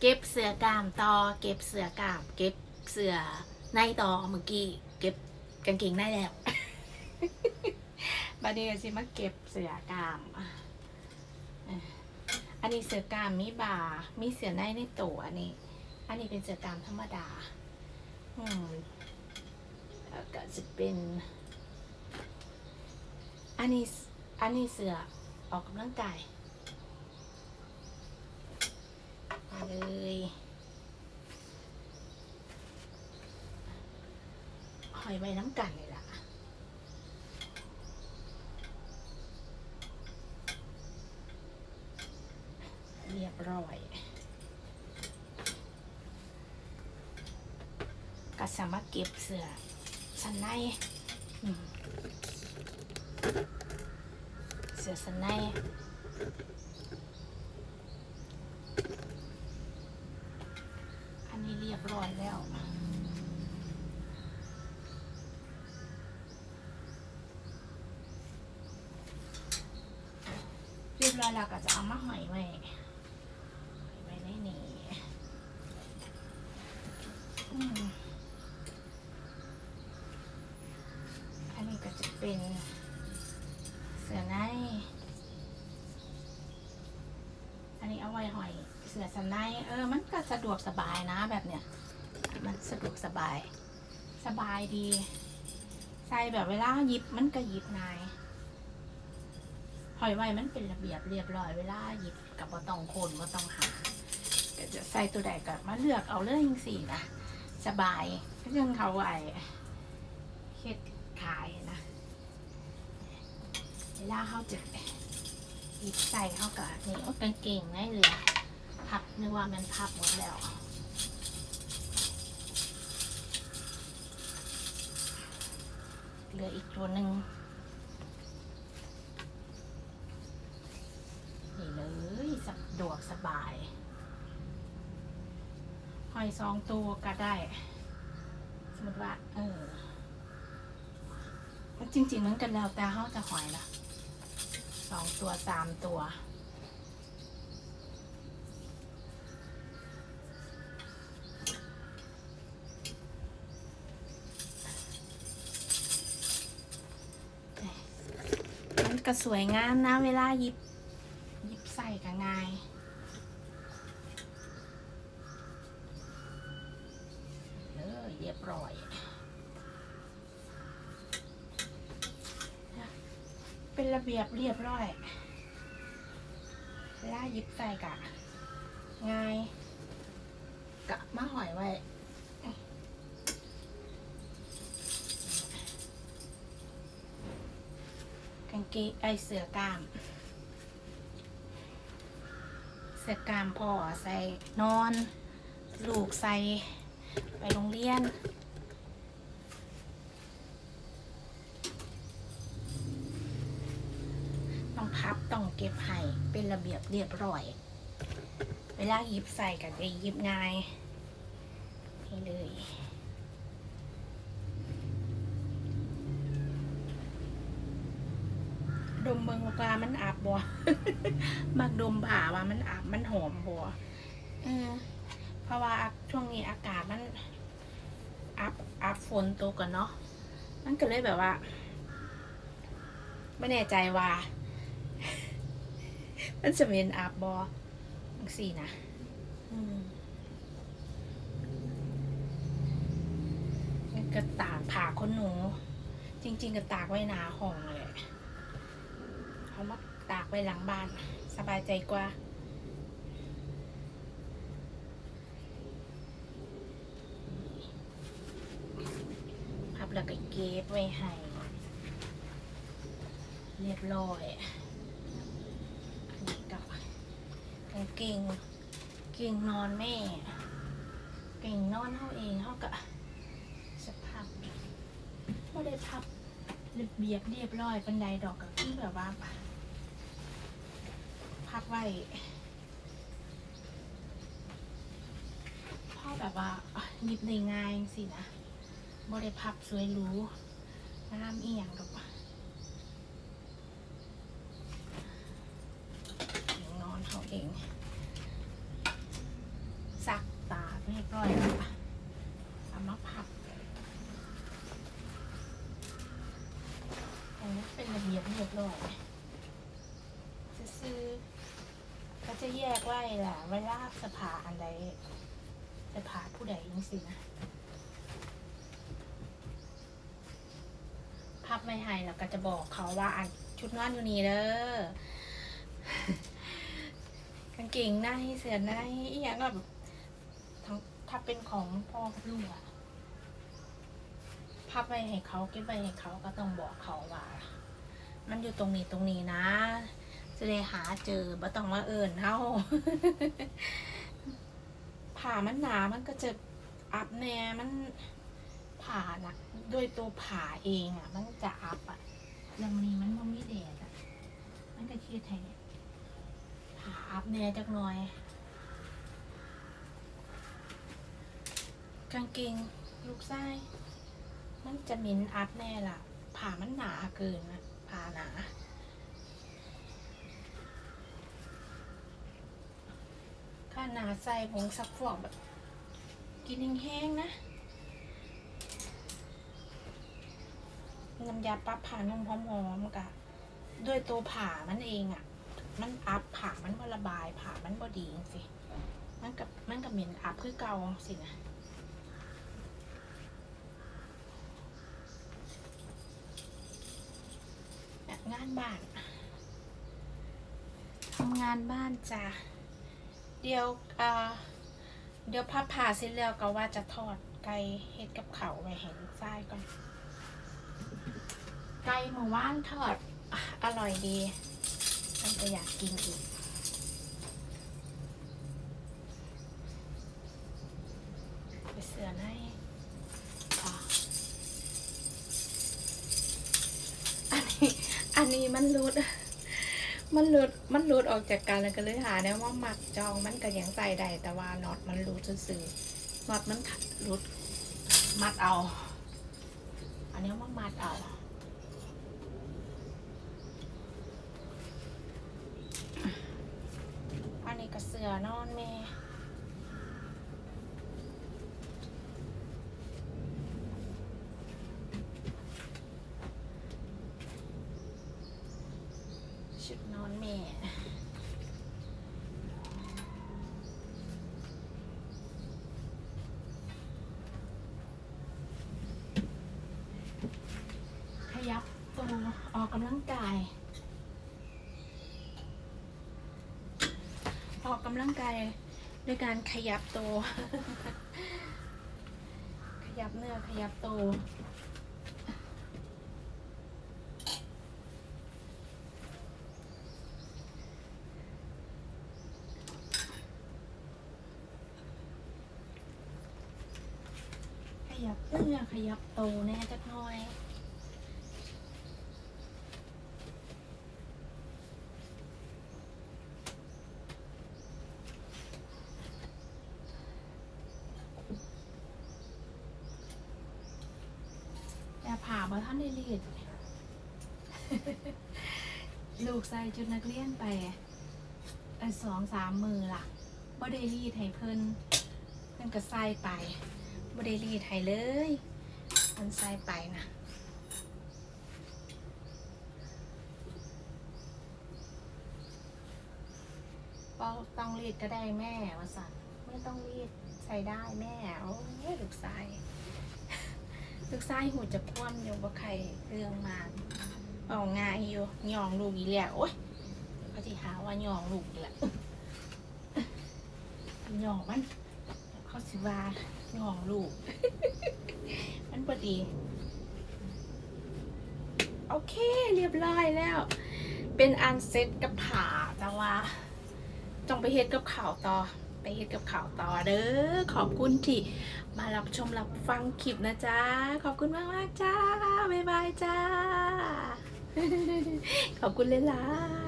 เก็บเสือกามต่อ เก็บเสือกาม เก็บเสือในต่อเมื่อกี้ เก็บกางเกงในแล้วบัดนี้ก็สิมาเก็บเสือกาม อันนี้เสือกามมีบามีเสือในในตัวอันนี้ อันนี้เป็นเสือกามธรรมดา อืมแล้วก็จะเป็น อันนี้ อันนี้เสือออกกำลังกายมา เลย หอยไว้น้ำกันเลยล่ะ เรียบร้อยก็สามารถเก็บเสือสันในเสือสันในอันนี้เรียบร้อย แล้วเรียบร้อยแล้วก็จะเอามาหอยไว้ไว้ในนี้อืมอันนี้ก็จะเป็นเสือในอันนี้เอาไว้หอยเสือสันในเออ มันก็สะดวกสบายนะแบบเนี้ย มันสะดวกสบาย สบายดี ใส่แบบเวลาหยิบมันก็หยิบง่ายหอยไว้มันเป็นระเบียบเรียบร้อยเวลาหยิบกับว่ต้องคนว่ต้องหาก็จะใส่ตัวใดก็มาเลือกเอาเลยจังสี่นะสบายก็ยังเขาไหวเฮ็ดขายนะเวลาเขาจะหยิบใส่เขาก็นี่โอ้กางเกงได้เลยพับนึกว่ามันพับหมดแล้ว เหลืออีกตัวหนึ่งนี่เลยสะดวกสบายหอยสองตัวก็ได้ สมมติว่า เออจริงๆมันกันแล้วแต่เขาจะหอยละสองตัวสามตัว ก็สวยงามนะเวลายิบ ยิบใส่กับง่ายเลยเรียบร้อยเป็นระเบียบเรียบร้อย เวลายิบใส่กะง่ายกะมาหอยไว้ กางเกงไอเสือกาม เสือกามพ่อใส่นอน ลูกใส่ไปโรงเรียนต้องพับต้องเก็บให้เป็นระเบียบเรียบร้อย เวลาหยิบใส่กันจะหยิบง่ายนี่เลย ดมเบิงว่ามันอาบบัวมักดมผ่าว่ามันอาบมันหอมบัวเออเพราะว่าช่วงนี้อากาศมันอับอับฝนตกกันเนาะมันก็เลยแบบว่าไม่แน่ใจว่า มันจะเป็นอาบบอจังสี่นะอืมมันก็ตากผ่าคนหนู จริง ๆ ก็ตากไว้หนาห้องเลย เอามาตากไว้หลังบ้าน สบายใจกว่า พับแล้วก็เก็บไว้ให้เรียบร้อยอันนี้ก็กางเกงเกงนอนแม่เก่งนอนเท่าเองเท่ากับสภาพไม่ได้พับเรียบเรียบเรียบร้อยบันไดดอกกับที่แบบว่า พักไว้พ่อแบบว่าหยิบได้ง่ายสินะบ่ได้พับสวยหรูงามอียังดอกเองนอนเขาเองร้อยแล้วค่ะเอามารถพับอันนี้เป็นระเบียบเรียบร้อยจะซื้อ ก็จะแยกไว้ล่ะเวลาสภาอะไรสภาผู้ใดยังสินะพับไม่ให้แล้วก็จะบอกเขาว่าอันชุดนอนอยู่นี่เด้อกางเกงในเสื้อในอีหยังก็แบบทั้งถ้าเป็นของพ่อกับลูกอะพับไว้ให้เขาเก็บไว้ให้เขาก็ต้องบอกเขาว่า มันอยู่ตรงนี้ตรงนี้นะ จะได้หาเจอบ่ต้องมาเอิญเฮาผ่ามันหนามันก็จะอับแน่มันผ่านะด้วยตัวผ่าเองอะ มันจะอับอะเรื่องนี้มันบ่มีแดดอะ มันก็คิดให้ผ่าอับแน่จักหน่อย กางเกงลูกไส้มันจะมินอัพแน่ล่ะ ผ่ามันหนาเกินอะผ่าหนา้าหนาใส่ผงซักฟอกแบบ กินแห้งๆนะ น้ำยาปั๊บผ่านุ่มหอมๆกะด้วยตัวผ่ามันเองอะ่ะ มันอัพผ่ามันบ่ระบายผ่ามันบ่ดีจังสิ มันกับมันกับเหม็นอัพคือเก่าสินะงานบ้านทำงานบ้านจ้ะ เดี๋ยวเอ่อเดี๋ยวพับผ่าเสร็จแล้วก็ว่าจะทอดไก่เฮ็ดกับเขาไว้เห็นไส้ก่อน ไก่เมื่านทอดอร่อยดีมันจะอยากกินอีกไปเสือให้อะอันนี้ อันนี้มันรุด มันหลุดมันหลุดออกจากกันแล้วก็เลยหาได้ว่ามัดจองมันก็ยังใส่ได้แต่ว่าน็อตมันหลุดซื่อๆน็อตมันหลุดมัดเอา อันนี้ว่ามัดเอาอันนี้ก็เสือนอนแม่ ชุดนอน แม่ ขยับตัวออกกำลังกาย ออกกำลังกายด้วยการขยับตัว ขยับเนื้อขยับตัว ยับเนื้อขยับโตแน่จักหน่อย แต่ผ่ามาท่านได้รีดลูกใส่ชุดนักเรียนไปสองสามมือล่ะบ่ได้รีดให้เพิ่นเพิ่นก็ใส่ไป บ่ได้รีดให้เลยมันใส่ไปนะก็ต้องรีดก็ได้แม่วาสันไม่ต้องรีดใส่ได้แม่โอ้ยลูกชายลูกชายหูจะพ่วมอยู่บ่ใครเรื่องมาเอาง่ายอยู่ยองลูกอีแล้วโอ้ยเขาจะหาว่ายองลูกอีกแล้วยองมัน เขาสิว่า ยองลูก มันพอดี โอเคเรียบร้อยแล้ว เป็นอันเซ็ตกับผ่าแต่ว่าต้องไปเฮ็ดกับข่าวต่อ ไปเฮ็ดกับข่าวต่อเด้อขอบคุณที่มารับชมรับฟังคลิปนะจ๊ะ ขอบคุณมากมากจ้า บ๊ายบายจ้า ขอบคุณเลยล่ะ